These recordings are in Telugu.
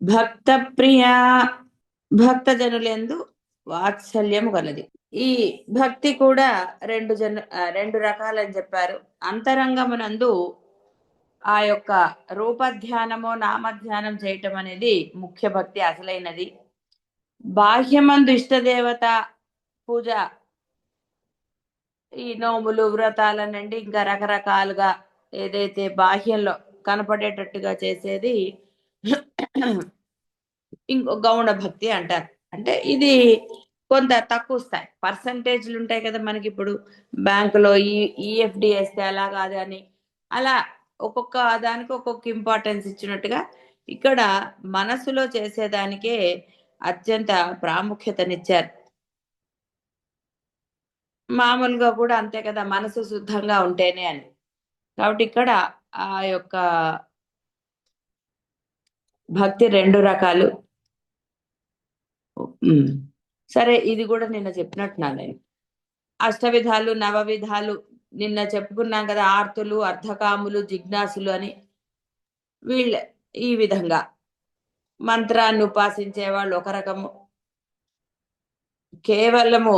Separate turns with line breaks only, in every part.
భక్త ప్రియ భక్తజనులందు వాత్సల్యము గలది. ఈ భక్తి కూడా రెండు జన రెండు రకాలని చెప్పారు. అంతరంగమునందు ఆ యొక్క రూపధ్యానము నామధ్యానం చేయటం అనేది ముఖ్య భక్తి అసలైనది. బాహ్యమందు ఇష్టదేవత పూజ ఈ నోములు వ్రతాలనండి ఇంకా రకరకాలుగా ఏదైతే బాహ్యంలో కనపడేటట్టుగా చేసేది ఇంకో గౌణ భక్తి అంటారు. అంటే ఇది కొంత తక్కువ స్థాయి. పర్సంటేజ్లు ఉంటాయి కదా మనకి ఇప్పుడు. బ్యాంకులో ఈ ఈఎఫ్డి వేస్తే అలా కాదు అని. అలా ఒక్కొక్క దానికి ఒక్కొక్క ఇంపార్టెన్స్ ఇచ్చినట్టుగా ఇక్కడ మనసులో చేసేదానికే అత్యంత ప్రాముఖ్యతనిచ్చారు. మామూలుగా కూడా అంతే కదా మనసు శుద్ధంగా ఉంటేనే అని. కాబట్టి ఇక్కడ ఆ యొక్క భక్తి రెండు రకాలు. సరే ఇది కూడా నిన్న చెప్పినట్టున్నా నేను. అష్టవిధాలు నవవిధాలు నిన్న చెప్పుకున్నాం కదా ఆర్తులు అర్ధకాములు జిజ్ఞాసులు అని. వీళ్ళ ఈ విధంగా మంత్రాన్ని ఉపాసించే వాళ్ళు ఒక రకము. కేవలము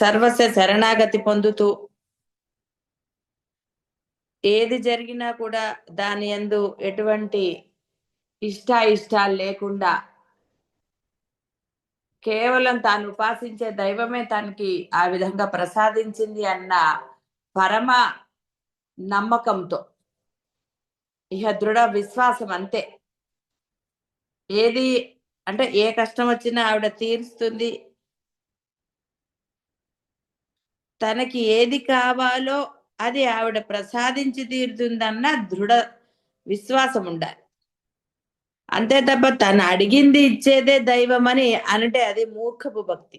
సర్వస్వ శరణాగతి పొందుతూ ఏది జరిగినా కూడా దాని యందు ఎటువంటి ఇష్ట ఇష్టాలు లేకుండా కేవలం తాను ఉపాసించే దైవమే తనకి ఆ విధంగా ప్రసాదించింది అన్న పరమ నమ్మకంతో. ఇహ దృఢ విశ్వాసం అంతే. ఏది అంటే ఏ కష్టం వచ్చినా ఆవిడ తీరుస్తుంది. తనకి ఏది కావాలో అది ఆవిడ ప్రసాదించి తీరుతుందన్న దృఢ విశ్వాసం ఉండాలి. అంతే తప్ప తను అడిగింది ఇచ్చేదే దైవం అని అంటే అది మూర్ఖపు భక్తి.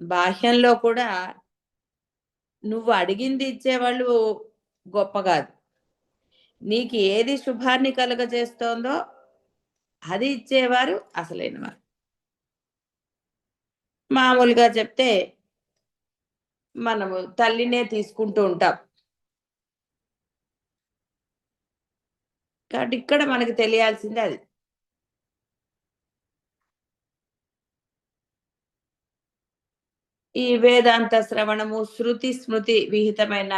బాహ్యంలో కూడా నువ్వు అడిగింది ఇచ్చేవాళ్ళు గొప్ప కాదు. నీకు ఏది శుభాన్ని కలుగజేస్తోందో అది ఇచ్చేవారు అసలైన వారు. మామూలుగా చెప్తే మనము తల్లినే తీసుకుంటూ ఉంటాం. కాబట్టి ఇక్కడ మనకి తెలియాల్సింది అది. ఈ వేదాంత శ్రవణము శృతి స్మృతి విహితమైన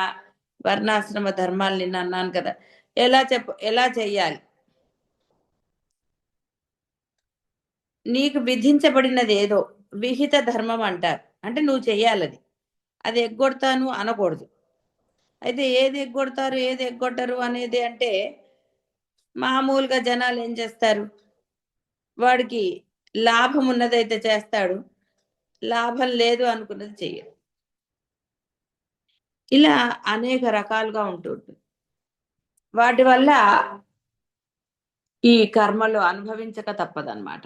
వర్ణాశ్రమ ధర్మాలు నిన్న అన్నాను కదా. ఎలా చెప్ప ఎలా చెయ్యాలి? నీకు విధించబడినది ఏదో విహిత ధర్మం అంటారు. అంటే నువ్వు చెయ్యాలది. అది ఎగ్గొడతాను అనకూడదు. అయితే ఏది ఎగ్గొడతారు ఏది ఎగ్గొట్టరు అనేది అంటే మామూలుగా జనాలు ఏం చేస్తారు? వాడికి లాభం ఉన్నదైతే చేస్తాడు. లాభం లేదు అనుకున్నది చెయ్యరు ఇలా అనేక రకాలుగా ఉంటుంది. వాటి వల్ల ఈ కర్మలు అనుభవించక తప్పదన్నమాట.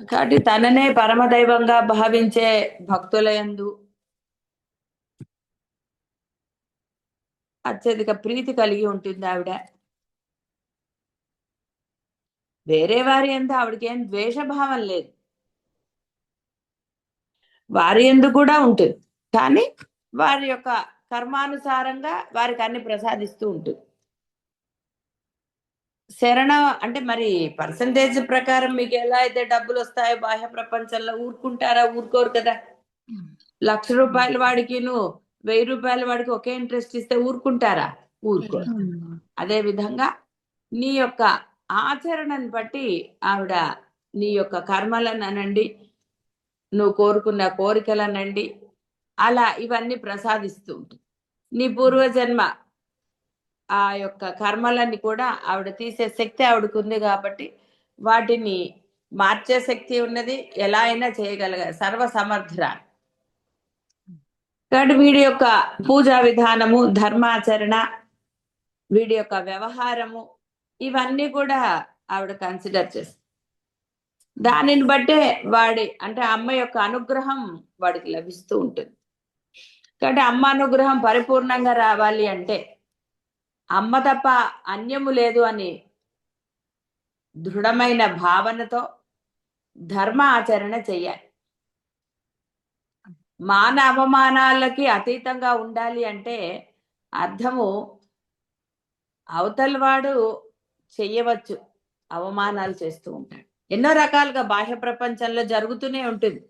కాబట్టి తననే పరమదైవంగా భావించే భక్తుల యందు అత్యధిక ప్రీతి కలిగి ఉంటుంది ఆవిడ. వేరే వారి ఎందు ఆవిడకి ఏం ద్వేషభావం లేదు. వారి ఎందు కూడా ఉంటుంది. కానీ వారి యొక్క కర్మానుసారంగా వారికి అన్ని ప్రసాదిస్తూ ఉంటుంది. శరణ అంటే మరి పర్సంటేజ్ ప్రకారం మీకు ఎలా అయితే డబ్బులు వస్తాయో బాహ్య ప్రపంచంలో ఊరుకుంటారా? ఊరుకోరు కదా. లక్ష రూపాయల వాడికిను. వెయ్యి రూపాయల వాడికి ఒకే ఇంట్రెస్ట్ ఇస్తే ఊరుకుంటారా? ఊరుకోరు. అదే విధంగా నీ యొక్క ఆచరణను బట్టి ఆవిడ నీ యొక్క కర్మలను అనండి నువ్వు కోరుకున్న కోరికలనండి అలా ఇవన్నీ ప్రసాదిస్తూ ఉంటుంది. నీ పూర్వజన్మ ఆ యొక్క కర్మలన్నీ కూడా ఆవిడ తీసే శక్తి ఆవిడకు ఉంది కాబట్టి వాటిని మార్చే శక్తి ఉన్నది. ఎలా అయినా చేయగలగ సర్వ సమర్థురాలు కాబట్టి వీడి యొక్క పూజా విధానము ధర్మాచరణ వీడి యొక్క వ్యవహారము ఇవన్నీ కూడా ఆవిడ కన్సిడర్ చేస్తుంది దానిని బట్టే వాడి అంటే అమ్మ యొక్క అనుగ్రహం వాడికి లభిస్తూ ఉంటుంది. కాబట్టి అమ్మ అనుగ్రహం పరిపూర్ణంగా రావాలి అంటే అమ్మ తప్ప అన్యము లేదు అని దృఢమైన భావనతో ధర్మ ఆచరణ చెయ్యాలి. మాన అవమానాలకి అతీతంగా ఉండాలి అంటే అర్థము అవతల వాడు చెయ్యవచ్చు అవమానాలు చేస్తూ ఉంటాడు. ఎన్నో రకాలుగా బాహ్య ప్రపంచంలో జరుగుతూనే ఉంటుంది.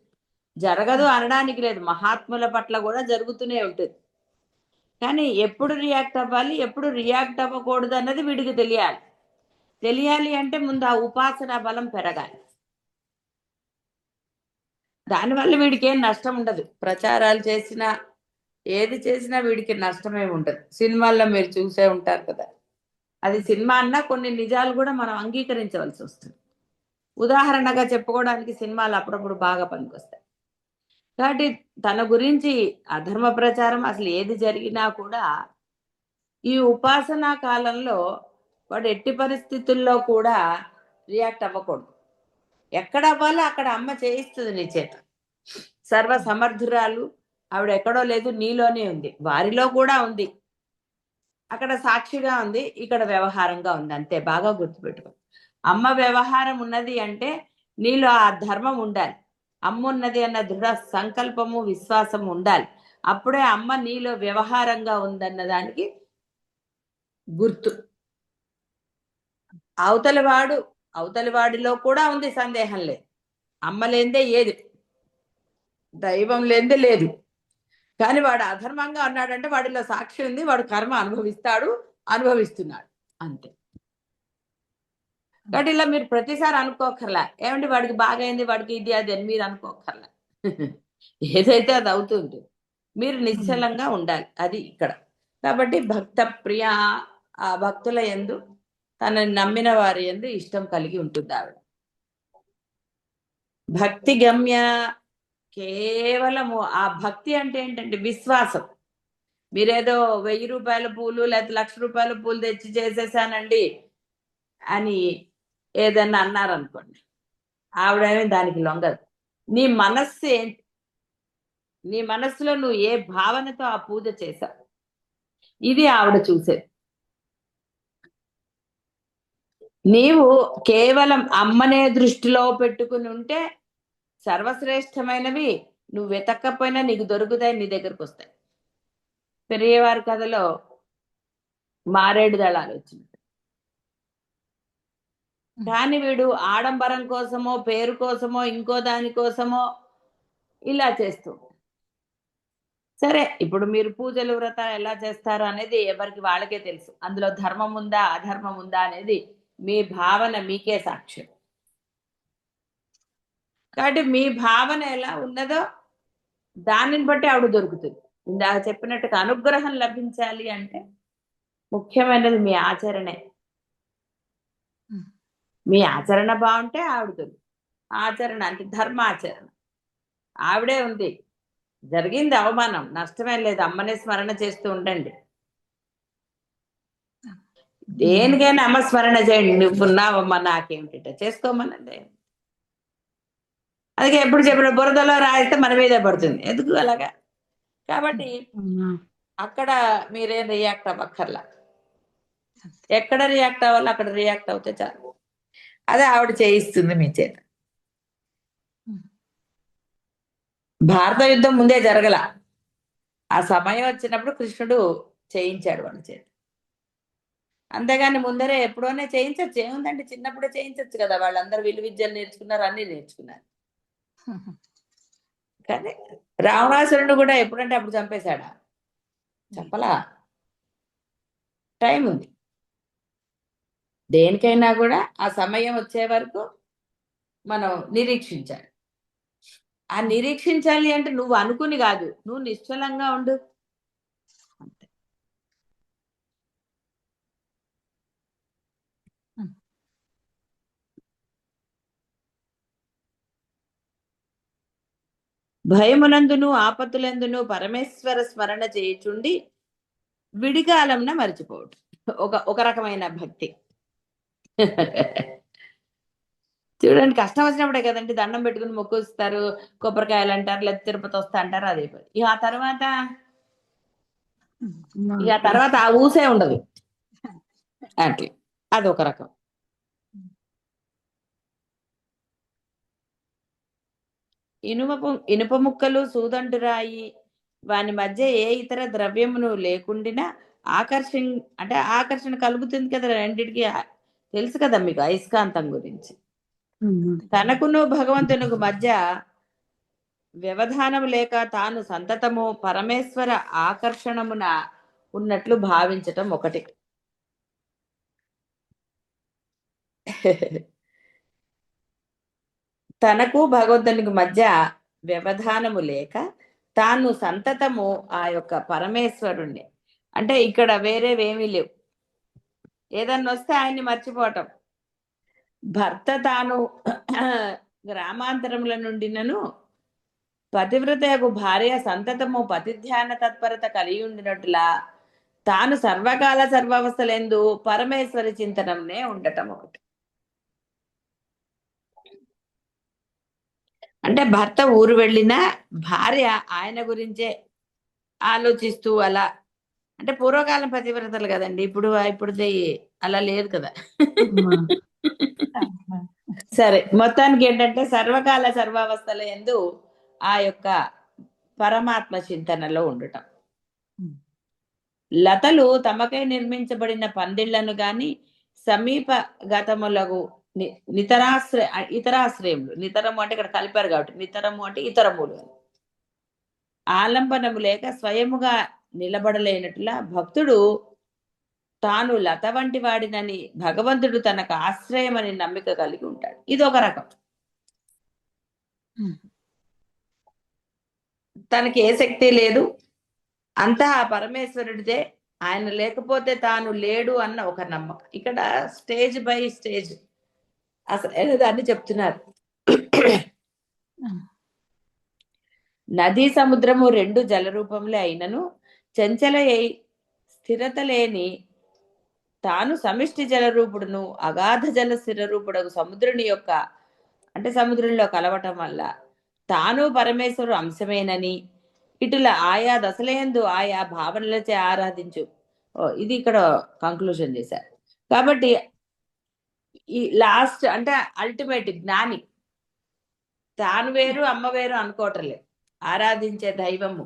జరగదు అనడానికి లేదు మహాత్ముల పట్ల కూడా జరుగుతూనే ఉంటుంది. కానీ ఎప్పుడు రియాక్ట్ అవ్వాలి ఎప్పుడు రియాక్ట్ అవ్వకూడదు అన్నది వీడికి తెలియాలి. తెలియాలి అంటే ముందు ఆ ఉపాసన బలం పెరగాలి. దానివల్ల వీడికి ఏం నష్టం ఉండదు. ప్రచారాలు చేసినా ఏది చేసినా వీడికి నష్టమే ఉండదు. సినిమాల్లో మీరు చూసే ఉంటారు కదా. అది సినిమా అన్నా కొన్ని నిజాలు కూడా మనం అంగీకరించవలసి వస్తుంది. ఉదాహరణగా చెప్పుకోవడానికి సినిమాలు అప్పుడప్పుడు బాగా పనికొస్తాయి. కాబట్టి తన గురించి అధర్మ ప్రచారం అసలు ఏది జరిగినా కూడా ఈ ఉపాసనా కాలంలో వాడు ఎట్టి పరిస్థితుల్లో కూడా రియాక్ట్ అవ్వకూడదు. ఎక్కడ అవ్వాలో అక్కడ అమ్మ చేయిస్తుంది నీ చేత. సర్వ సమర్థురాలు ఆవిడ ఎక్కడో లేదు నీలోనే ఉంది. వారిలో కూడా ఉంది. అక్కడ సాక్షిగా ఉంది ఇక్కడ వ్యవహారంగా ఉంది. అంతే బాగా గుర్తుపెట్టుకో. అమ్మ వ్యవహారం ఉన్నది అంటే నీలో ఆ ధర్మం ఉండాలి. అమ్మ ఉన్నది అన్న దృఢ సంకల్పము విశ్వాసం ఉండాలి. అప్పుడే అమ్మ నీలో వ్యవహారంగా ఉందన్న దానికి గుర్తు. అవతల వాడు అవతలి వాడిలో కూడా ఉంది సందేహం లేదు. అమ్మలేనిదే ఏది? దైవం లేనిదే లేదు. కానీ వాడు అధర్మంగా ఉన్నాడంటే వాడిలో సాక్షి ఉంది వాడు కర్మ అనుభవిస్తాడు అనుభవిస్తున్నాడు. అంతే. కాబట్టి ఇలా మీరు ప్రతిసారి అనుకోకర్లా. ఏమంటే వాడికి బాగైంది వాడికి ఇది అది అని మీరు అనుకోకర్లా. ఏదైతే అది అవుతుంది మీరు నిశ్చలంగా ఉండాలి. అది ఇక్కడ. కాబట్టి భక్త ప్రియ ఆ భక్తుల ఎందు తనని నమ్మిన వారి ఎందు ఇష్టం కలిగి ఉంటుంది ఆవిడ. భక్తి గమ్య కేవలము ఆ భక్తి అంటే ఏంటంటే విశ్వాసం. మీరేదో వెయ్యి రూపాయల పూలు లేకపోతే లక్ష రూపాయల పూలు తెచ్చి చేసేసానండి అని ఏదన్నా అన్నారనుకోండి ఆవిడేమి దానికి లొంగదు. నీ మనస్సు ఏంటి నీ మనస్సులో నువ్వు ఏ భావనతో ఆ పూజ చేశావు? ఇది ఆవిడ చూసేది. నీవు కేవలం అమ్మనే దృష్టిలో పెట్టుకుని ఉంటే సర్వశ్రేష్టమైనవి నువ్వు వెతక్కపోయినా నీకు దొరుకుతాయి నీ దగ్గరకు వస్తాయి. పెరిగేవారి కథలో మారేడు దళాలు వచ్చినట్టు. కానీ వీడు ఆడంబరం కోసమో పేరు కోసమో ఇంకో దాని కోసమో ఇలా చేస్తూ సరే ఇప్పుడు మీరు పూజలు వ్రతాలు ఎలా చేస్తారు అనేది ఎవరికి వాళ్ళకే తెలుసు. అందులో ధర్మం ఉందా అధర్మం ఉందా అనేది మీ భావన మీకే సాక్ష్యం. కాబట్టి మీ భావన ఎలా ఉన్నదో దానిని బట్టి ఆవిడ దొరుకుతుంది. ఇందాక చెప్పినట్టుగా అనుగ్రహం లభించాలి అంటే ముఖ్యమైనది మీ ఆచరణే. మీ ఆచరణ బాగుంటే ఆవిడ దొరుకుతుంది. ఆచరణ అంటే ధర్మాచరణ. ఆవిడే ఉంది. జరిగింది అవమానం. నష్టమేం లేదు. అమ్మనే స్మరణ చేస్తూ ఉండండి. దేనికైనా అమ్మ స్మరణ చేయండి. నువ్వున్నావమ్మా నాకేమిటి చేసుకోమన్నది అందుకే ఎప్పుడు చెప్పిన బురదలో రాయితే మన మీదే పడుతుంది. ఎందుకు అలాగా? కాబట్టి అక్కడ మీరేం రియాక్ట్ అవ్వక్కర్లా. ఎక్కడ రియాక్ట్ అవ్వాలో అక్కడ రియాక్ట్ అవుతే చాలు. అదే ఆవిడ చేయిస్తుంది మీ చేత. భారత యుద్ధం ముందే జరగల. ఆ సమయం వచ్చినప్పుడు కృష్ణుడు చేయించాడు వాళ్ళ చేత. అంతేగాని ముందరే ఎప్పుడోనే చేయించవచ్చు ఏముందంటే చిన్నప్పుడే చేయించవచ్చు కదా వాళ్ళందరూ విలు విద్యలు నేర్చుకున్నారు అన్ని నేర్చుకున్నారు. కానీ రావణాసురుడు కూడా ఎప్పుడంటే అప్పుడు చంపేశాడా? చెప్పలా టైం ఉంది. దేనికైనా కూడా ఆ సమయం వచ్చే వరకు మనం నిరీక్షించాలి. ఆ నిరీక్షించాలి అంటే నువ్వు అనుకుని కాదు. నువ్వు నిశ్చలంగా ఉండు. భయమునందును ఆపత్తులందును పరమేశ్వర స్మరణ చేయుచుండి విడికాలంన మర్చిపోవటం. ఒక ఒక రకమైన భక్తి. చూడండి కష్టం వచ్చినప్పుడే కదండి దండం పెట్టుకుని మొక్కు ఇస్తారు కొబ్బరికాయలు అంటారు లేదా తిరుపతి వస్తా అంటారు అదే ఇక ఆ తర్వాత? ఇక ఆ తర్వాత ఆ ఊసే ఉండదు. అట్లా. అదొక రకం. ఇనుప ఇనుప ముక్కలు సూదంటురాయి. వాని మధ్య ఏ ఇతర ద్రవ్యమును లేకుండినా ఆకర్షణ అంటే ఆకర్షణ కలుగుతుంది కదా రెండిటికి. తెలుసు కదా మీకు అయస్కాంతం గురించి. తనకును భగవంతునికి మధ్య వ్యవధానం లేక తాను సంతతము పరమేశ్వర ఆకర్షణమున ఉన్నట్లు భావించటం ఒకటి. తనకు భగవంతునికి మధ్య వ్యవధానము లేక తాను సంతతము ఆ యొక్క పరమేశ్వరుణ్ణి. అంటే ఇక్కడ వేరేవేమీ లేవు. ఏదన్నా వస్తే ఆయన్ని మర్చిపోవటం. భర్త తాను గ్రామాంతరముల నుండినను పతివ్రతకు భార్య సంతతము పతిధ్యాన తత్పరత కలిగి ఉండినట్లా తాను సర్వకాల సర్వావస్థలందు పరమేశ్వరి చింతనంనే ఉండటం ఒకటి. అంటే భర్త ఊరు వెళ్ళినా భార్య ఆయన గురించే ఆలోచిస్తూ అలా అంటే పూర్వకాలం పతివ్రతలు కదండి. ఇప్పుడు ఇప్పుడు అలా లేదు కదా. సరే మొత్తానికి ఏంటంటే సర్వకాల సర్వావస్థల ఎందు ఆ యొక్క పరమాత్మ చింతనలో ఉండటం. లతలు తమకై నిర్మించబడిన పందిళ్ళను గాని సమీప గతములకు నితరాశ్రయ ఇతరాశ్రయములు. నితరము అంటే ఇక్కడ కలిపారు కాబట్టి. నితరము అంటే ఇతరములు ఆలంబనము లేక స్వయముగా నిలబడలేనట్లా భక్తుడు తాను లత వంటి వాడినని భగవంతుడు తనకు ఆశ్రయమని నమ్మిక కలిగి ఉంటాడు. ఇది ఒక రకం. తనకి ఏ శక్తి లేదు. అంతా ఆ పరమేశ్వరుడిదే. ఆయన లేకపోతే తాను లేడు అన్న ఒక నమ్మకం. ఇక్కడ స్టేజ్ బై స్టేజ్ అసలైన దాన్ని చెప్తున్నారు. నదీ సముద్రము రెండు జలరూపములే అయినను చంచల స్థిరత లేని తాను సమిష్టి జలరూపుడును అగాధ జల స్థిరరూపుడకు సముద్రుని యొక్క అంటే సముద్రంలో కలవటం వల్ల తాను పరమేశ్వరు అంశమేనని ఇటుల ఆయా దశలయందు ఆయా భావనలచే ఆరాధించు. ఇది ఇక్కడ కంక్లూజన్ చేశారు. కాబట్టి ఈ లాస్ట్ అంటే అల్టిమేట్ జ్ఞాని. తాను వేరు అమ్మ వేరు అనుకోవటం లేదు ఆరాధించే దైవము.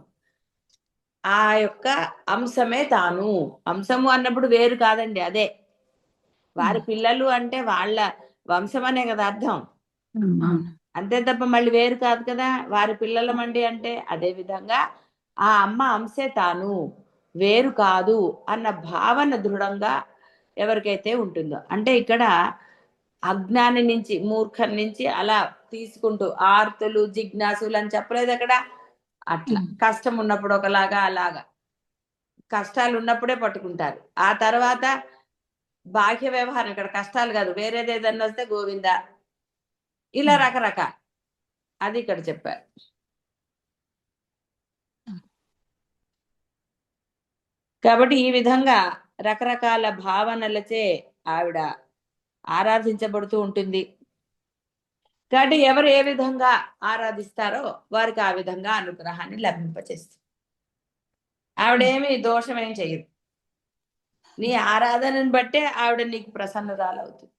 ఆ యొక్క అంశమే తాను. అంశము అన్నప్పుడు వేరు కాదండి అదే. వారి పిల్లలు అంటే వాళ్ళ వంశం అనే కదా అర్థం. అంతే తప్ప మళ్ళీ వేరు కాదు కదా. వారి పిల్లలమండి అంటే అదే విధంగా ఆ అమ్మ అంశే తాను. వేరు కాదు అన్న భావన దృఢంగా ఎవరికైతే ఉంటుందో. అంటే ఇక్కడ అజ్ఞాని నుంచి మూర్ఖం నుంచి అలా తీసుకుంటూ ఆర్తులు జిజ్ఞాసులు అని చెప్పలేదు అక్కడ? అట్లా. కష్టం ఉన్నప్పుడు ఒకలాగా అలాగా. కష్టాలు ఉన్నప్పుడే పట్టుకుంటారు. ఆ తర్వాత బాహ్య వ్యవహారం ఇక్కడ కష్టాలు కాదు. వేరేది ఏదన్నా వస్తే గోవిందా. ఇలా. రకరకాల. అది ఇక్కడ చెప్పారు. కాబట్టి ఈ విధంగా రకరకాల భావనలచే ఆవిడ ఆరాధించబడుతూ ఉంటుంది. కాబట్టి ఎవరు ఏ విధంగా ఆరాధిస్తారో వారికి ఆ విధంగా అనుగ్రహాన్ని లభింపచేస్తుంది. ఆవిడేమి దోషమేం చేయదు. నీ ఆరాధనను బట్టే ఆవిడ నీకు ప్రసన్నరాలవుతుంది.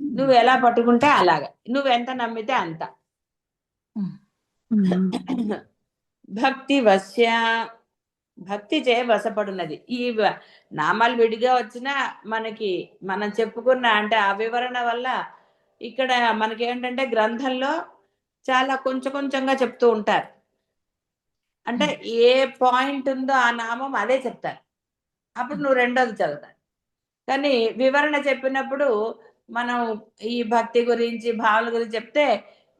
నువ్వు ఎలా పట్టుకుంటే అలాగా. నువ్వు ఎంత నమ్మితే అంత. భక్తి వశ్య భక్తి చే వశపడున్నది. ఈ నామాలు విడిగా వచ్చినా మనకి మనం చెప్పుకున్న అంటే ఆ వివరణ వల్ల ఇక్కడ మనకి ఏంటంటే గ్రంథంలో చాలా కొంచెం కొంచెంగా చెప్తూ ఉంటారు. అంటే ఏ పాయింట్ ఉందో ఆ నామం అదే చెప్తారు. అప్పుడు నువ్వు రెండోది చదువుతావు. కానీ వివరణ చెప్పినప్పుడు మనం ఈ భక్తి గురించి భావన గురించి చెప్తే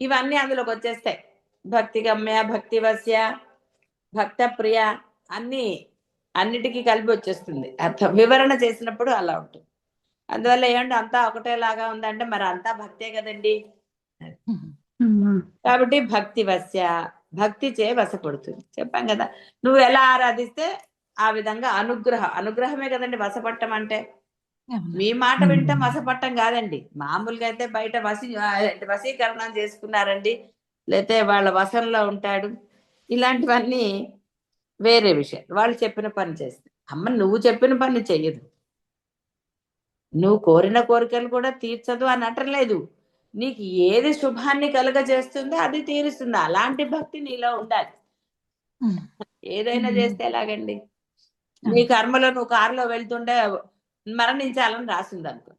ఇవన్నీ అందులోకి వచ్చేస్తాయి. భక్తి గమ్య భక్తి వశ్య భక్త ప్రియ అన్ని అన్నిటికీ కలిపి వచ్చేస్తుంది. అర్థం వివరణ చేసినప్పుడు అలా ఉంటుంది. అందువల్ల ఏమంటే అంతా ఒకటేలాగా ఉందంటే మరి అంతా భక్తే కదండి. కాబట్టి భక్తి వశ్య భక్తి చే వశపడుతుంది. చెప్పాం కదా నువ్వు ఎలా ఆరాధిస్తే ఆ విధంగా అనుగ్రహ అనుగ్రహమే కదండి వశపట్టం అంటే. మీ మాట వింటాం వశపట్టం కాదండి. మామూలుగా అయితే బయట వశీ వశీకరణం చేసుకున్నారండి. లేతే వాళ్ళ వశంలో ఉంటాడు. ఇలాంటివన్నీ వేరే విషయం. వాళ్ళు చెప్పిన పని చేస్తే. అమ్మ నువ్వు చెప్పిన పని చెయ్యదు. నువ్వు కోరిన కోరికలు కూడా తీర్చదు అని అంటలేదు. నీకు ఏది శుభాన్ని కలుగజేస్తుందో అది తీరుస్తుంది. అలాంటి భక్తి నీలో ఉండాలి. ఏదైనా. చేస్తే ఎలాగండి? నీ కర్మలో నువ్వు కారులో వెళ్తుండే మరణించాలని రాసింది అనుకో.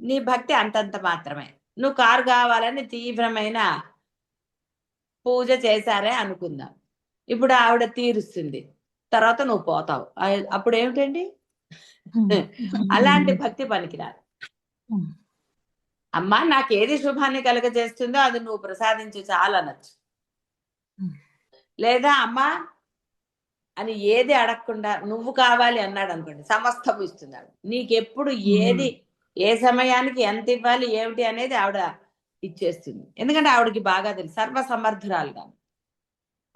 నీ భక్తి అంతంత మాత్రమే. నువ్వు కారు కావాలని తీవ్రమైన పూజ చేశారే అనుకుందాం. ఇప్పుడు ఆవిడ తీరుస్తుంది. తర్వాత నువ్వు పోతావు. అప్పుడు ఏమిటండి. అలాంటి భక్తి పనికిరాదు. అమ్మా నాకు ఏది శుభాన్ని కలుగజేస్తుందో అది నువ్వు ప్రసాదించు చాలు అనొచ్చు
ఉమ్.
లేదా అమ్మా అని ఏది అడగకుండా నువ్వు కావాలి అన్నాడు అనుకోండి సమస్తము ఇస్తున్నాడు నీకెప్పుడు ఏది ఏ సమయానికి ఎంత ఇవ్వాలి ఏమిటి అనేది ఆవిడ ఇచ్చేస్తుంది. ఎందుకంటే ఆవిడకి బాగా తెలుసు సర్వ సమర్థురాలుగా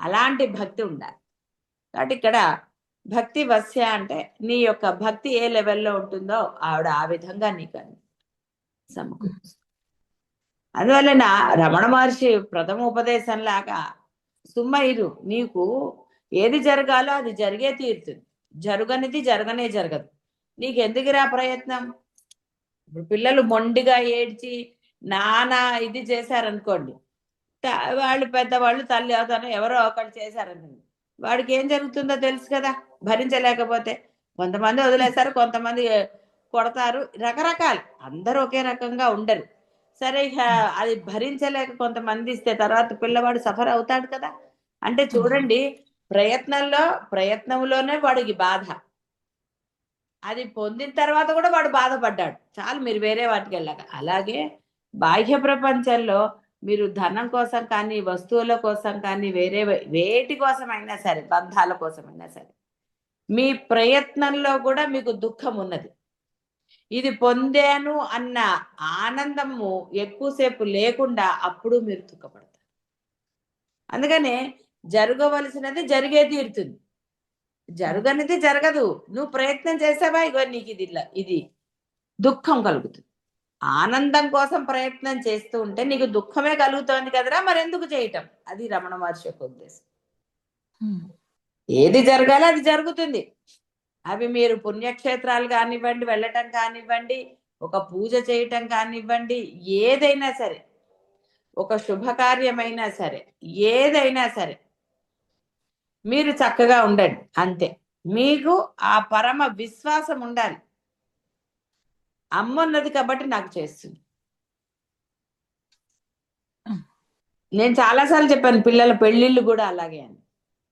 అలాంటి భక్తి ఉండాలి. కాబట్టి ఇక్కడ భక్తి వస్య అంటే నీ యొక్క భక్తి ఏ లెవెల్లో ఉంటుందో ఆవిడ ఆ విధంగా నీకు అని సమకూరుస్తుంది. అందువలన రమణ మహర్షి ప్రథమ ఉపదేశం లాగా సుమ్మయిరు నీకు ఏది జరగాలో అది జరిగే తీరుతుంది జరగనిది జరగనే జరగదు. నీకు ఎందుకురా ప్రయత్నం? ఇప్పుడు పిల్లలు మొండిగా ఏడ్చి నానా ఇది చేశారనుకోండి వాళ్ళు పెద్దవాళ్ళు తల్లి అవుతాను ఎవరో ఒకళ్ళు చేశారని. వాడికి ఏం జరుగుతుందో తెలుసు కదా భరించలేకపోతే. కొంతమంది వదిలేస్తారు కొంతమంది కొడతారు. రకరకాలు. అందరూ ఒకే రకంగా ఉండరు. సరే ఇక అది భరించలేక కొంతమంది ఇస్తే తర్వాత పిల్లవాడు సఫర్ అవుతాడు కదా. అంటే చూడండి ప్రయత్నంలో ప్రయత్నంలోనే వాడికి బాధ. అది పొందిన తర్వాత కూడా వాడు బాధపడ్డాడు. చాలు మీరు వేరే వాటికి వెళ్ళాక. అలాగే బాహ్య ప్రపంచంలో మీరు ధనం కోసం కానీ వస్తువుల కోసం కానీ వేరే వే- వేటి కోసమైనా సరే బంధాల కోసమైనా సరే మీ ప్రయత్నంలో కూడా మీకు దుఃఖం ఉన్నది. ఇది పొందాను అన్న ఆనందము ఎక్కువసేపు లేకుండా అప్పుడు మీరు దుఃఖపడతారు. అందుకనే జరగవలసినది జరిగే తీరుతుంది. జరగనిది జరగదు. నువ్వు ప్రయత్నం చేసావా? ఇగో నీకు ఇది ఇది దుఃఖం కలుగుతుంది. ఆనందం కోసం ప్రయత్నం చేస్తూ ఉంటే నీకు దుఃఖమే కలుగుతోంది కదరా మరెందుకు చేయటం? అది రమణ మహర్షి యొక్క ఉద్దేశం. ఏది జరగాలో అది జరుగుతుంది. అవి మీరు పుణ్యక్షేత్రాలు కానివ్వండి వెళ్ళటం కానివ్వండి ఒక పూజ చేయటం కానివ్వండి ఏదైనా సరే ఒక శుభకార్యమైనా సరే ఏదైనా సరే మీరు చక్కగా ఉండండి అంతే. మీకు ఆ పరమ విశ్వాసం ఉండాలి. అమ్మ ఉన్నది కాబట్టి నాకు చేస్తుంది. నేను చాలాసార్లు చెప్పాను పిల్లల పెళ్ళిళ్ళు కూడా అలాగే అని.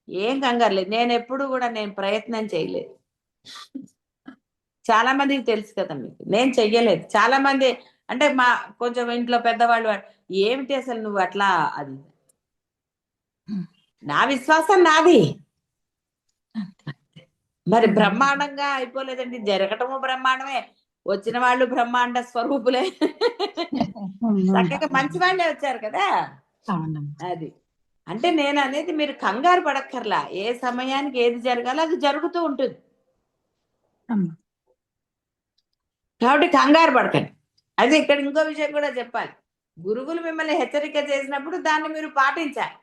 ఏం కంగారు లేదు. నేను ఎప్పుడు కూడా నేను ప్రయత్నం చేయలేదు. చాలా మందికి తెలుసు కదా మీకు. నేను చెయ్యలేదు. చాలా మంది అంటే మా కొంచెం ఇంట్లో పెద్దవాళ్ళు ఏమిటి అసలు నువ్వు అట్లా అది? నా విశ్వాసం నాది. మరి బ్రహ్మాండంగా అయిపోలేదండి. జరగటము బ్రహ్మాండమే. వచ్చిన వాళ్ళు బ్రహ్మాండ స్వరూపులే. చక్కగా మంచి వాళ్ళే వచ్చారు కదా. అది. అంటే నేను అనేది మీరు కంగారు పడక్కర్లా. ఏ సమయానికి ఏది జరగాలో అది జరుగుతూ ఉంటుంది. కాబట్టి కంగారు పడకండి. అదే ఇక్కడ ఇంకో విషయం కూడా చెప్పాలి. గురువులు మిమ్మల్ని హెచ్చరిక చేసినప్పుడు దాన్ని మీరు పాటించాలి.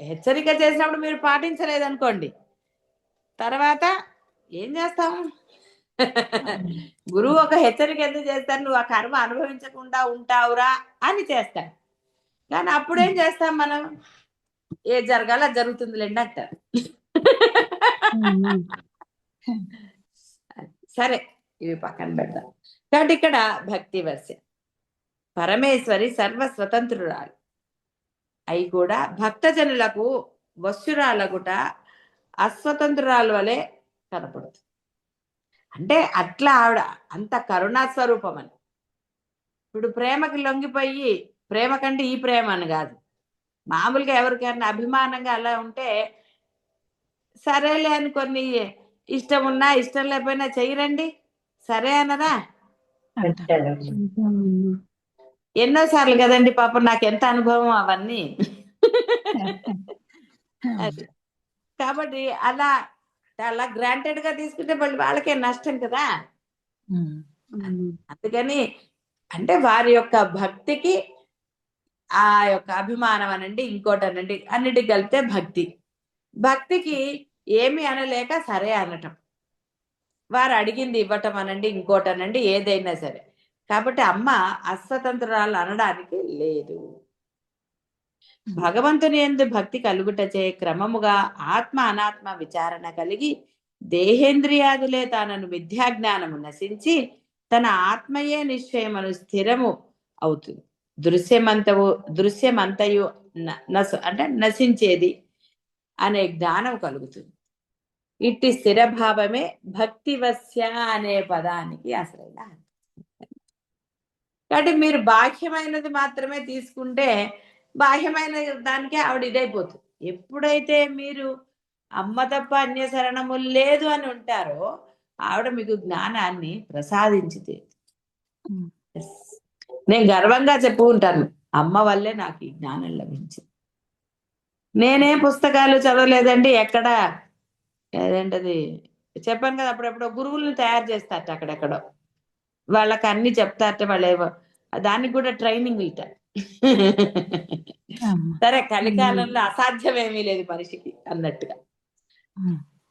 హెచ్చరిక చేసినప్పుడు మీరు పాటించలేదనుకోండి. తర్వాత ఏం చేస్తాం? గురువు ఒక హెచ్చరిక ఎందుకు చేస్తారు? నువ్వు ఆ కర్మ అనుభవించకుండా ఉంటావురా అని చేస్తాడు కానీ అప్పుడేం చేస్తాం మనం? ఏ జరగాల జరుగుతుందిలేండి అంటారు.
ఉమ్.
సరే ఇవి పక్కన పెడదాం. కాబట్టి ఇక్కడ భక్తి వర్ష పరమేశ్వరి సర్వ స్వతంత్రురాలు అయి కూడా భక్తజనులకు వశ్యురాలగుట అస్వతంత్రురాలు వలె కనపడుతుంది అంటే అట్లా ఆవిడ అంత కరుణా స్వరూపం అని. ఇప్పుడు ప్రేమకి లొంగిపోయి ప్రేమ కంటే ఈ ప్రేమ అని కాదు. మామూలుగా ఎవరికైనా అభిమానంగా అలా ఉంటే సరేలే అని కొన్ని ఇష్టం ఉన్నా ఇష్టం లేకపోయినా చెయ్యరండి. సరే అనరా. ఎన్నోసార్లు కదండి పాపం నాకు ఎంత అనుభవం అవన్నీ. కాబట్టి అలా అలా గ్రాంటెడ్గా తీసుకుంటే మళ్ళీ వాళ్ళకే నష్టం కదా. అందుకని అంటే వారి యొక్క భక్తికి ఆ యొక్క అభిమానం అనండి ఇంకోటి అనండి అన్నిటికి కలిపితే భక్తి. భక్తికి ఏమి అనలేక సరే అనటం. వారు అడిగింది ఇవ్వటం అనండి ఇంకోటి అనండి ఏదైనా సరే. కాబట్టి అమ్మ అస్వతంత్రాలు అనడానికి లేదు. భగవంతుని ఎందు భక్తి కలుగుటచే క్రమముగా ఆత్మ అనాత్మ విచారణ కలిగి దేహేంద్రియాదులే తానను విద్యాజ్ఞానము నశించి తన ఆత్మయే నిశ్చయమను స్థిరము అవుతుంది దృశ్యమంతవు దృశ్యమంతయు న- నశ అంటే నశించేది అనే జ్ఞానం కలుగుతుంది. ఇట్టి స్థిర భావమే భక్తివస్య అనే పదానికి అసలైన అంటే కాబట్టి మీరు బాహ్యమైనది మాత్రమే తీసుకుంటే బాహ్యమైన దానికే ఆవిడ ఇదైపోతుంది ఎప్పుడైతే మీరు అమ్మ తప్ప అన్య శరణము లేదు అని ఉంటారో ఆవిడ మీకు జ్ఞానాన్ని. Yes. నేను గర్వంగా చెప్పు ఉంటాను అమ్మ వల్లే నాకు ఈ జ్ఞానం లభించింది నేనే పుస్తకాలు చదవలేదండి ఎక్కడ ఏదేంటది చెప్పాను కదా అప్పుడప్పుడు గురువులను తయారు చేస్తారట అక్కడెక్కడో వాళ్ళకి అన్ని చెప్తారట వాళ్ళు ఏవో దానికి కూడా ట్రైనింగ్ ఇట. సరే కలికాలంలో అసాధ్యం ఏమీ లేదు మనిషికి అన్నట్టుగా.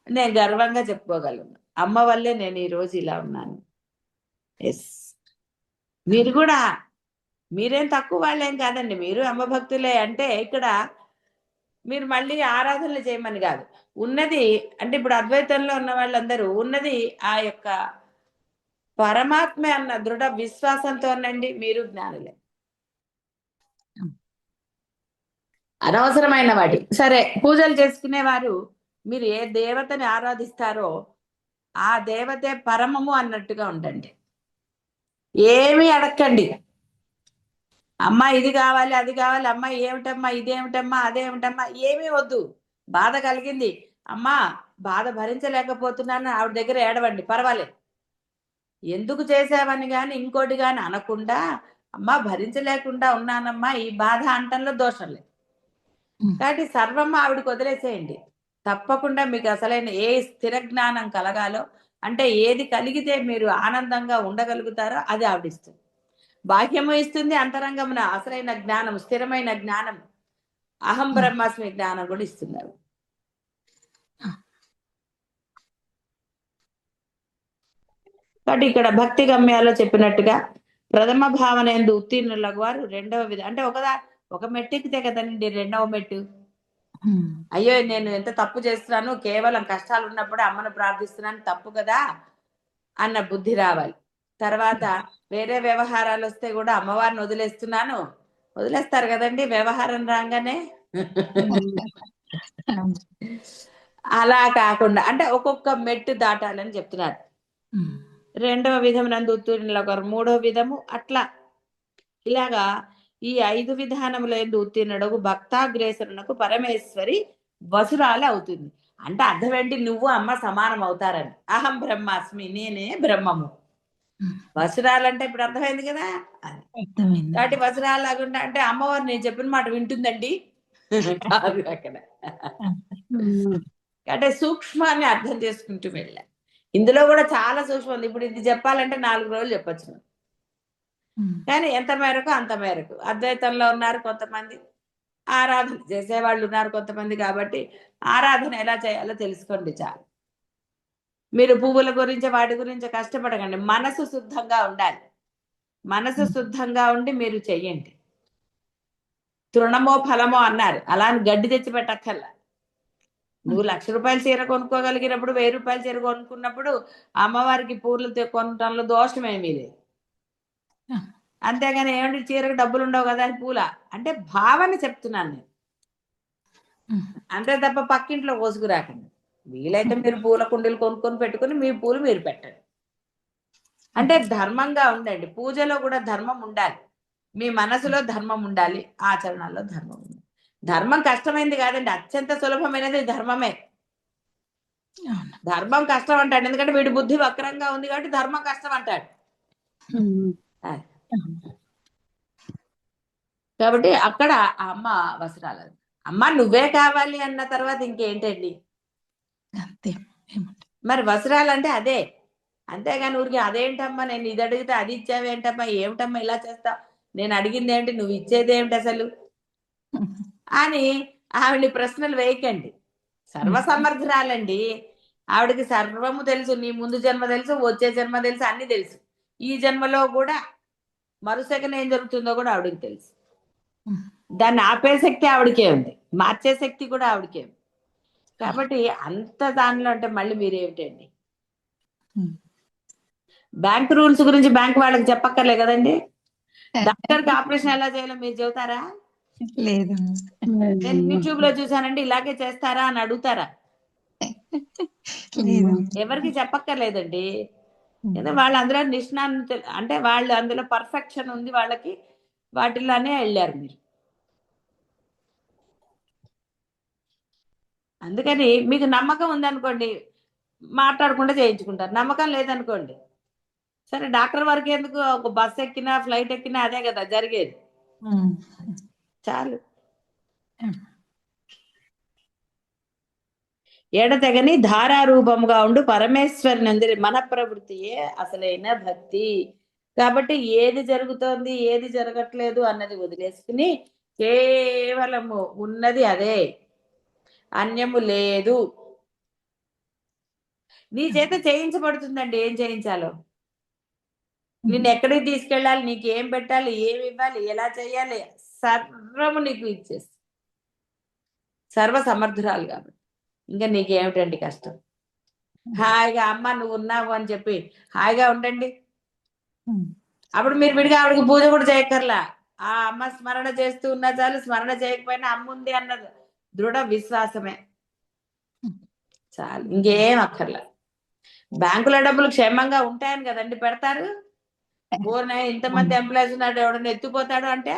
నేను గర్వంగా చెప్పుకోగలను. అమ్మ వల్లే నేను ఈ రోజు ఇలా ఉన్నాను. ఎస్ మీరు కూడా మీరేం తక్కువ వాళ్ళేం కాదండి. మీరు అమ్మ భక్తులే అంటే ఇక్కడ మీరు మళ్ళీ ఆరాధనలు చేయమని కాదు. ఉన్నది అంటే ఇప్పుడు అద్వైతంలో ఉన్న వాళ్ళందరూ ఉన్నది ఆ యొక్క పరమాత్మ అన్న దృఢ విశ్వాసంతోనండి మీరు జ్ఞానులే. అనవసరమైన వాటి. సరే పూజలు చేసుకునేవారు మీరు ఏ దేవతని ఆరాధిస్తారో ఆ దేవతే పరమము అన్నట్టుగా ఉండండి. ఏమీ అడక్కండి. అమ్మా ఇది కావాలి అది కావాలి అమ్మ ఏమిటమ్మా ఇదేమిటమ్మా అదేమిటమ్మా ఏమీ వద్దు. బాధ కలిగింది. అమ్మా బాధ భరించలేకపోతున్నాను ఆవిడ దగ్గర ఏడవండి పర్వాలేదు. ఎందుకు చేసావని కానీ ఇంకోటి కానీ అనకుండా అమ్మా భరించలేకుండా ఉన్నానమ్మా ఈ బాధ అంటంలో దోషం లేదు. కాబట్టి సర్వం ఆవిడకి వదిలేసేయండి. తప్పకుండా మీకు అసలైన ఏ స్థిర జ్ఞానం కలగాలో అంటే ఏది కలిగితే మీరు ఆనందంగా ఉండగలుగుతారో అది ఆవిడిస్తుంది. బాహ్యము ఇస్తుంది అంతరంగమున అసలైన జ్ఞానం స్థిరమైన జ్ఞానం. అహం బ్రహ్మాస్మి జ్ఞానం కూడా ఇస్తున్నారు. కాబట్టి ఇక్కడ భక్తి గమ్యాలో చెప్పినట్టుగా ప్రథమ భావన ఎందు ఉత్తీర్ణులకు వారు రెండవ విధ అంటే ఒకదా ఒక మెట్టు ఎక్కితే కదండి రెండవ మెట్టు. అయ్యో నేను ఎంత తప్పు చేస్తున్నాను? కేవలం కష్టాలు ఉన్నప్పుడే అమ్మను ప్రార్థిస్తున్నాను. తప్పు కదా? అన్న బుద్ధి రావాలి. తర్వాత వేరే వ్యవహారాలు వస్తే కూడా అమ్మవారిని వదిలేస్తున్నాను. వదిలేస్తారు కదండి వ్యవహారం రాగానే. అలా కాకుండా అంటే ఒక్కొక్క మెట్టు దాటాలని చెప్తున్నారు. రెండవ విధం నందు ఉత్తీర్ణులు ఒకరు మూడవ విధము అట్లా. ఇలాగా ఈ ఐదు విధానముల ఎందు ఉత్తీర్ణుడు భక్తాగ్రేసరునకు పరమేశ్వరి వసురాలు అవుతుంది. అంటే అర్థం ఏంటి? నువ్వు అమ్మ సమానం అవుతారని. అహం బ్రహ్మాస్మి నేనే బ్రహ్మము. వసురాలంటే ఇప్పుడు అర్థమైంది కదా? కాబట్టి వసురాలు లాగుంటే అంటే అమ్మవారు నేను చెప్పిన మాట వింటుందండి? కాదు అక్కడ. అంటే సూక్ష్మాన్ని అర్థం చేసుకుంటూ వెళ్ళా ఇందులో కూడా చాలా సూక్ష్మం ఉంది. ఇప్పుడు ఇది చెప్పాలంటే నాలుగు రోజులు చెప్పొచ్చు. కానీ ఎంత మేరకు అంత మేరకు. అద్వైతంలో ఉన్నారు కొంతమంది ఆరాధన చేసేవాళ్ళు ఉన్నారు కొంతమంది కాబట్టి ఆరాధన ఎలా చేయాలో తెలుసుకోండి చాలు. మీరు పువ్వుల గురించి వాటి గురించి కష్టపడకండి. మనసు శుద్ధంగా ఉండాలి. మనసు శుద్ధంగా ఉండి మీరు చెయ్యండి. తృణమో ఫలమో అన్నారు. అలా అని గడ్డి తెచ్చి పెట్టక్కర్లా. నువ్వు లక్ష రూపాయల చీర కొనుక్కోగలిగినప్పుడు వెయ్యి రూపాయల చీర కొనుక్కున్నప్పుడు అమ్మవారికి తె- కొనటంలో దోషం ఏమీ లేదు. అంతేగాని ఏమంటే చీరకు డబ్బులు ఉండవు కదా అని పూల. అంటే భావన చెప్తున్నాను నేను. అంతే తప్ప పక్కింట్లో కోసుకురాకండి వీలైతే మీరు పూల కుండీలు కొనుక్కొని పెట్టుకుని మీ పూలు మీరు పెట్టండి. అంటే ధర్మంగా ఉండండి పూజలో కూడా ధర్మం ఉండాలి. మీ మనసులో ధర్మం ఉండాలి. ఆచరణలో ధర్మం ఉండాలి. ధర్మం కష్టమైంది కాదండి. అత్యంత సులభమైనది ధర్మమే. ధర్మం కష్టం అంటాడు. ఎందుకంటే వీడి బుద్ధి వక్రంగా ఉంది కాబట్టి ధర్మం కష్టం అంటాడు. కాబట్టి అక్కడ ఆ అమ్మ వస్త్రాలు అమ్మ నువ్వే కావాలి అన్న తర్వాత ఇంకేంటండి?
అంతే
మరి వస్త్రాలు అంటే అదే. అంతేగాని ఊరికి అదేంటమ్మా నేను ఇది అడిగితే అది ఇచ్చావేంటమ్మా ఏమిటమ్మా ఇలా చేస్తావు? నేను అడిగింది ఏంటి నువ్వు ఇచ్చేది ఏమిటి అసలు? అని ఆవిడని ప్రశ్నలు వేయకండి. సర్వసమర్థురాలండి. ఆవిడకి సర్వము తెలుసు నీ ముందు జన్మ తెలుసు వచ్చే జన్మ తెలుసు అన్ని తెలుసు. ఈ జన్మలో కూడా మరుసగన ఏం జరుగుతుందో కూడా ఆవిడకి తెలుసు. దాన్ని ఆపే శక్తి ఆవిడకే ఉంది. మార్చే శక్తి కూడా ఆవిడకే ఉంది. కాబట్టి అంత దానిలో అంటే మళ్ళీ మీరేమిటండి?
Hmm.
బ్యాంక్ రూల్స్ గురించి బ్యాంక్ వాళ్ళకి చెప్పక్కర్లే కదండి? డాక్టర్కి ఆపరేషన్ ఎలా చేయాలో మీరు చెబుతారా?
లేదు.
నేను యూట్యూబ్లో చూసానండి ఇలాగే చేస్తారా అని అడుగుతారా? ఎవరికి చెప్పక్కర్లేదండి. ఎందుకంటే వాళ్ళు అందులో నిష్ణాంత అంటే వాళ్ళు అందులో పర్ఫెక్షన్ ఉంది వాళ్ళకి వాటిల్లోనే వెళ్ళారు మీరు. అందుకని మీకు నమ్మకం ఉందనుకోండి మాట్లాడకుండా చేయించుకుంటారు. నమ్మకం లేదనుకోండి సరే డాక్టర్ వరకు ఎందుకు ఒక బస్ ఎక్కినా ఫ్లైట్ ఎక్కినా అదే కదా జరిగేది. చాలు. ఎడతెగని ధారారూపముగా ఉండు పరమేశ్వరుని అందరి మన ప్రవృత్తియే అసలైన భక్తి. కాబట్టి ఏది జరుగుతోంది ఏది జరగట్లేదు అన్నది వదిలేసుకుని కేవలము ఉన్నది అదే. అన్యము లేదు. నీ చేత చేయించబడుతుందండి ఏం చేయించాలో? నిన్ను ఎక్కడికి తీసుకెళ్ళాలి నీకు ఏం పెట్టాలి ఏమి ఇవ్వాలి ఎలా చేయాలి? సర్వము నీకు ఇచ్చేసి సర్వ సమర్థురాలు కాబట్టి. ఇంకా నీకేమిటండి కష్టం? హాయిగా అమ్మ నువ్వు ఉన్నావు అని చెప్పి హాయిగా ఉండండి. అప్పుడు మీరు విడిగా ఆవిడకి పూజ కూడా చేయక్కర్లా. ఆ అమ్మ స్మరణ చేస్తూ ఉన్నా చాలు స్మరణ చేయకపోయినా అమ్మ ఉంది అన్నది దృఢ విశ్వాసమే. చాలు ఇంకేం అక్కర్లా. బ్యాంకులో డబ్బులు క్షేమంగా ఉంటాయని కదండి పెడతారు. పూర్ణ ఇంతమంది ఎంప్లాయీస్ ఉన్నాడు ఎవడన్నా ఎత్తుపోతాడు అంటే?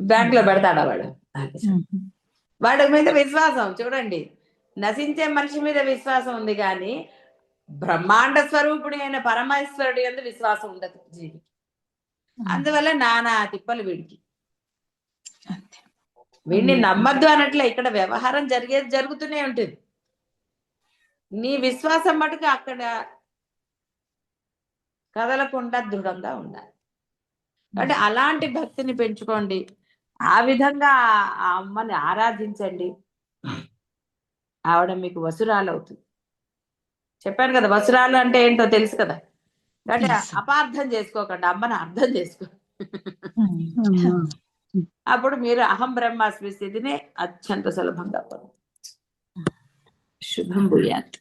బ్యాంక్లో పెడతాడా వాడు. వాడి మీద విశ్వాసం చూడండి. నశించే మనిషి మీద విశ్వాసం ఉంది కానీ బ్రహ్మాండ స్వరూపుడి అయిన పరమేశ్వరుడి ఎందు విశ్వాసం ఉండదు జీవికి. అందువల్ల నానా తిప్పలు వీడికి. వీడిని నమ్మద్దు అనట్లే ఇక్కడ వ్యవహారం జరిగేది జరుగుతూనే ఉంటుంది. నీ విశ్వాసం మటుకు అక్కడ కదలకుండా దృఢంగా ఉండాలి. అంటే అలాంటి భక్తిని పెంచుకోండి. ఆ విధంగా ఆ అమ్మని ఆరాధించండి. ఆవిడ మీకు వసురాలు అవుతుంది చెప్పాను కదా వసురాలు అంటే ఏంటో తెలుసు కదా? అంటే. అపార్థం చేసుకోకండి అమ్మని అర్థం చేసుకో. అప్పుడు మీరు అహం బ్రహ్మాస్మి స్థితిని అత్యంత సులభంగా పొందవచ్చు శుభం భూయాత్.